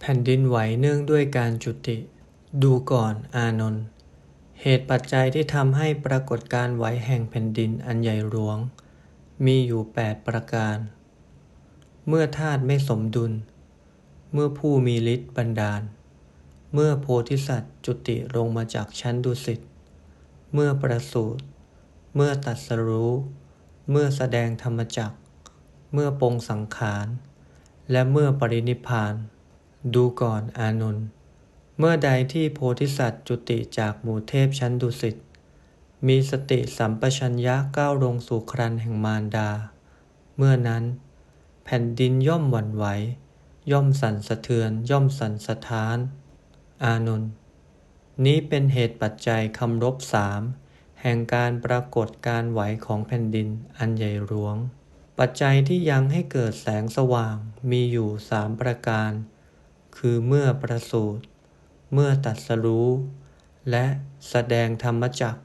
แผ่นดินไหวเนื่องด้วยการจุติ ดูก่อนอานนท์เหตุปัจจัยที่ทำให้ปรากฏการไหวแห่งแผ่นดินอันใหญ่หลวง มีอยู่แปดประการ เมื่อธาตุไม่สมดุล เมื่อผู้มีฤทธิ์บันดาล เมื่อโพธิสัตว์จุติลงมาจากชั้นดุสิต เมื่อประสูติเมื่อตรัสรู้ เมื่อแสดงธรรมจัก เมื่อปงสังขาร และเมื่อปรินิพาน ดูก่อนอานนท์ เมื่อใดที่โพธิสัตว์จุติจากหมู่เทพชั้นดุสิต มีสติสัมปชัญญะก้าวลงสู่ครันแห่งมารดา เมื่อนั้น แผ่นดินย่อมหวั่นไหว ย่อมสั่นสะเทือน ย่อมสั่นสะท้าน อานนท์ นี้เป็นเหตุปัจจัยคำรบสามแห่งการปรากฏการไหวของแผ่นดินอันใหญ่หลวง ปัจจัยที่ยังให้เกิดแสงสว่างมีอยู่สามประการ คือเมื่อประสูติเมื่อตัดสรู้ และแสดงธรรมจัก